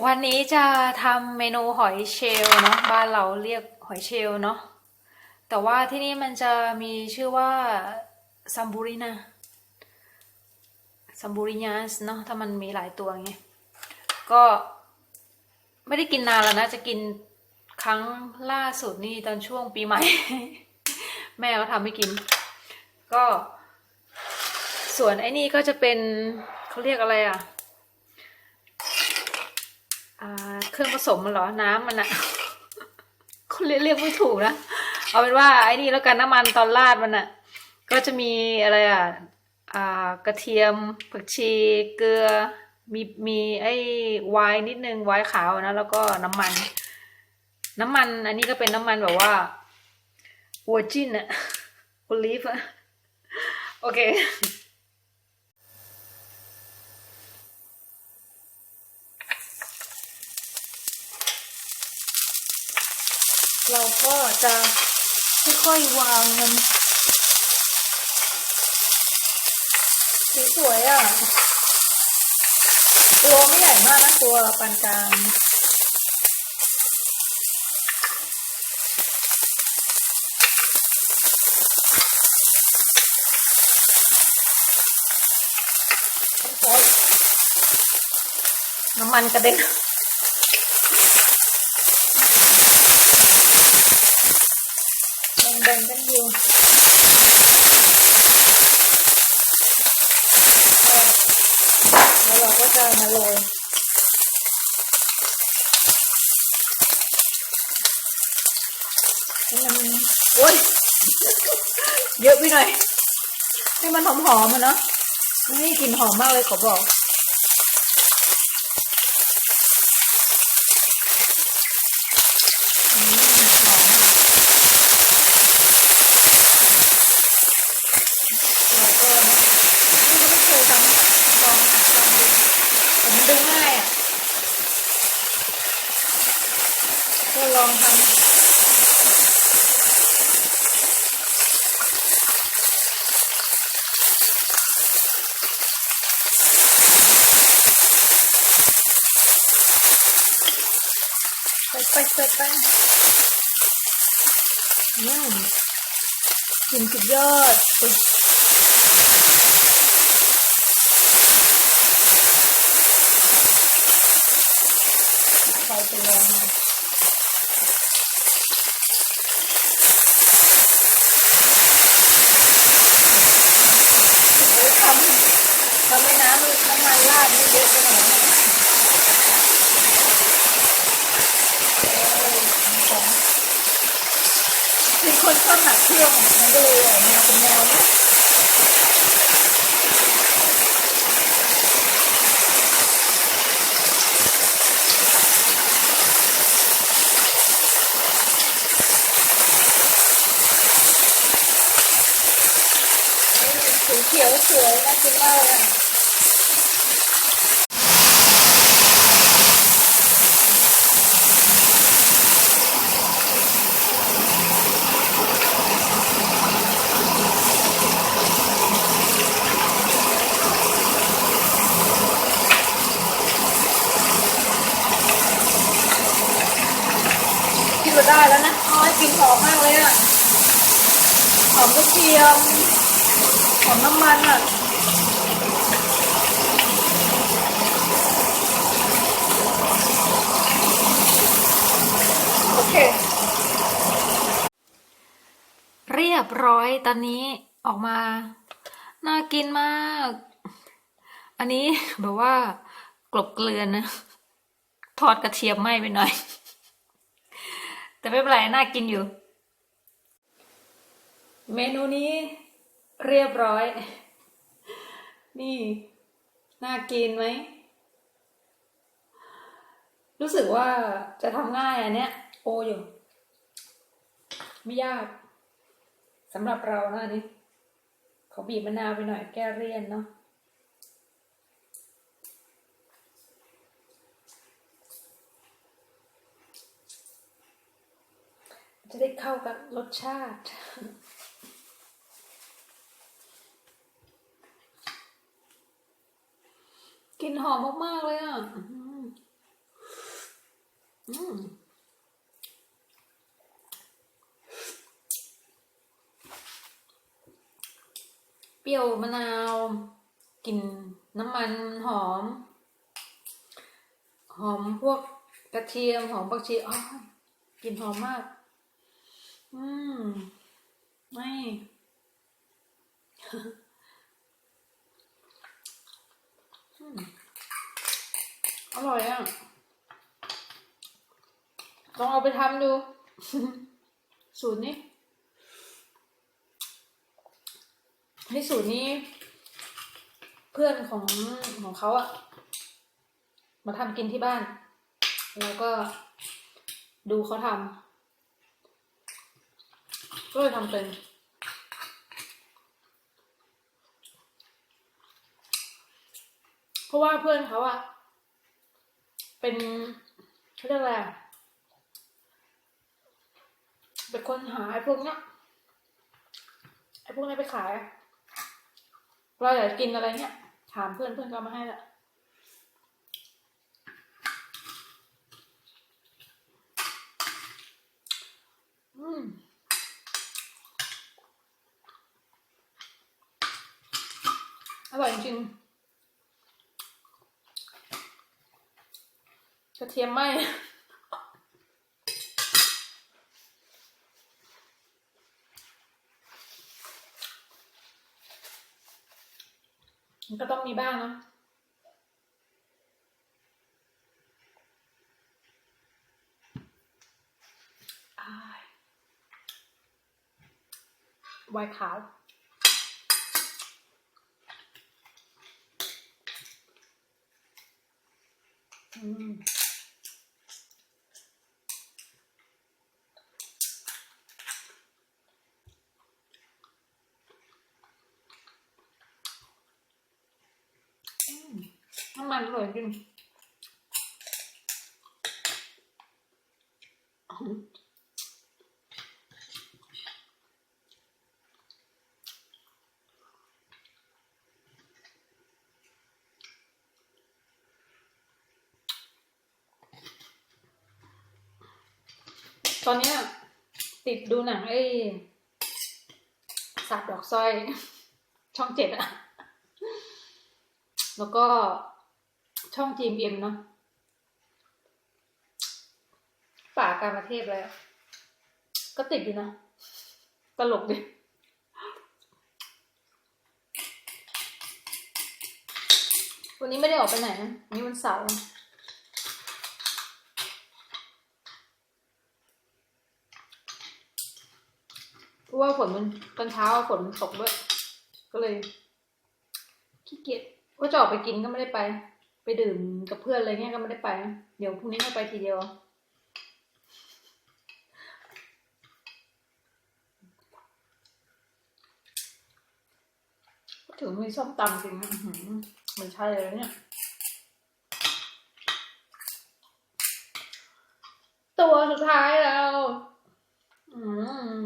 วันนี้จะทำเมนูหอยเชล์เนาะบ้านเราเรียกหอยเชล์เนาะแต่ว่าที่นี่มันจะมีชื่อว่าซัมบูรินาซัมบูริญาสเนาะถ้ามันมีหลายตัวไงก็ไม่ได้กินนานแล้วนะ จะกินครั้งล่าสุดนี่ตอนช่วงปีใหม่ แม่เขาทำให้กิน ก็ ส่วนไอ้นี่ก็จะเป็นเขาเรียกอะไรอะอ่า เครื่องผสมมันเหรอน้ำมันอะคุณเรียกไม่ถูกนะเอาเป็นว่าไอ้นี่แล้วกันน้ำมันตอนราดมันอะก็จะมีอะไรอะกระเทียมผักชีเกลือมีมีไอ้ไวน์นิดนึงไวน์ขาวนะแล้วก็น้ำมัน น้ำมันอันนี้ก็เป็นน้ำมันแบบว่า w วจินอะโอลิฟอะโอเค เราก็จะค่อยๆวางมันสวยๆอะ ตัวไม่ใหญ่มากนะตัวปานกลางน้ำมันกระเด็น แบ่งๆกันอยู่แล้วเรา ก็จะมาโรยมันโอ้ยเยอะไปหน่อย ให้มันหอมๆมันเนาะนี่กลิ่นหอมมากเลยขอบอก อืมหอม เราก็ไม่เคยทำลองทำดูแต่มันดูง่ายอะ ก็ลองทำไปไปไปไปอืมกินสุดยอดอุ๊ย ไฟเป็นแรงนะเฮ้ยทำทำให้ น้ำมันน้ำมันราดไม่เยอะไปหน่อยนะเอ้ยของเป็นคนชอบหนักเครื่องอะมันก็เลยออกมาเป็นแนวเนี้ยเอ้ยสีเขียวสวยน่ากินมากเลยอะกินมาได้แล้วนะอ๋อกลินหอมมากเลยอะหอม กระเทียมหอมน้ำมันอะโอเค เรียบร้อยตอนนี้ออกมา น่ากินมาก อันนี้แบบว่ากลบเกลือนนะทอดกระเทียมไหม้ไปหน่อย แต่ไม่เป็นไรน่ากินอยู่ เมนูนี้เรียบร้อย นี่ น่ากินไหม รู้สึกว่าจะทำง่ายอันเนี้ย โออยู่ ไม่ยากสำหรับเรานะอันนี้ขอบีบมะนาวไปหน่อยแก้เลี่ยนเนาะจะได้เข้ากับรสชาติ กลิ่นหอมมาก ๆ เลยอะ อืมเปรี้ยวมะนาวกลิ่นน้ำมันหอม หอมพวกกระเทียมหอมผักชีอ๋อกลิ่นหอมมาก อืม ไม่ อร่อยอะ ลองเอาไปทำดู สูตรนี้ให้สูตรนี้ เพื่อนของของเขาอะมาทำกินที่บ้าน แล้วก็ดูเขาทำก็เลยทำเป็น เพราะว่าเพื่อนเขาอะเป็นเขาเรียกอะไรอะเป็นคนหาไอ้พวกเนี้ยไอ้พวกนี้ไปขาย เราอยากกินอะไรเนี้ยถามเพื่อนเพื่อนก็เอามาให้ละอืมอร่อยจริงๆก ระเทียมไหมมันก็ต้องมีบ้างเนอะอ้ายไวขาวอืม อืมน้ำมันอ ร่อยจริงตอนนี้ติดดูหนังไอ้สัตว์ดอกสร้อย ช่องเจ็ดอะแล้วก็ ช่อง GMM เนาะป่าการประเทศแล้ว ก็ติดอยู่นะ ตลกดิวันนี้ไม่ได้ออกไปไหนนะวันนี้วันเสาร์เพราะว่าฝนมันตอนเช้าฝนมันตกด้วย ก็เลยขี้เกียจว่าจะออกไปกินก็ไม่ได้ไป ไปดื่มกับเพื่อนอะไรเงี้ยก็ไม่ได้ไป เดี๋ยวพรุ่งนี้ให้ไปทีเดียว ถึงมีส้มตำจริงนะอื้อหือมันใช่เลยเนี่ย ตัวสุดท้ายแล้ว อืม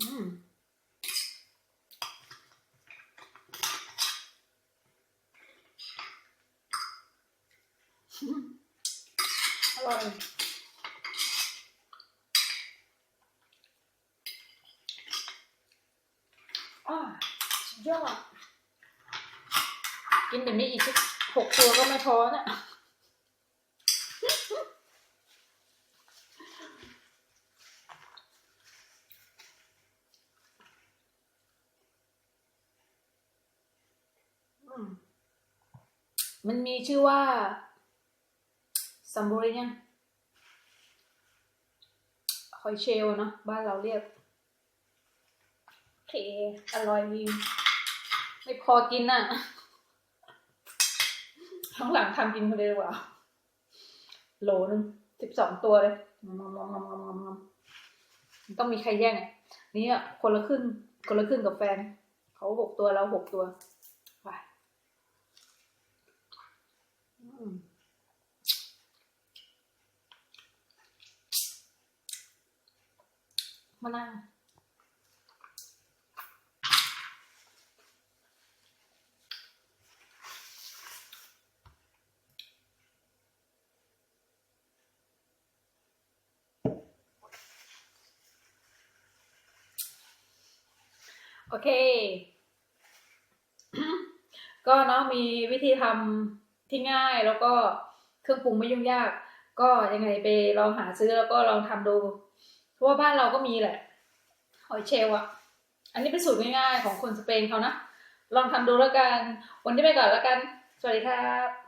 อืม อร่อย อ่าสุดยอด กินแบบนี้อีกสักหกตัวก็ไม่พอนะมมันมีชื่อว่าซัมบูริเนี่ยหอยเชลเนาะบ้านเราเรียก เค อร่อยดีไม่พอกินอะข้างหลังทำกินคนเดียวว่าโหลนึงสิบสองตัวเลยงอมงอมงอมงอมงอมงอมต้องมีใครแย่งนี่อะคนละครึ่งคนละครึ่งกับแฟน เขาหกตัวเราหกตัวไปมมะนาว โอเค ก็เนาะมีวิธีทำที่ง่ายแล้วก็เครื่องปรุงไม่ยุ่งยาก ก็ยังไงไปลองหาซื้อแล้วก็ลองทำดู เพราะว่าบ้านเราก็มีแหละ หอยเชลล์อะอันนี้เป็นสูตรง่ายๆของคนสเปนเขานะ ลองทำดูแล้วกัน วันนี้ไปก่อนแล้วกัน สวัสดีครับ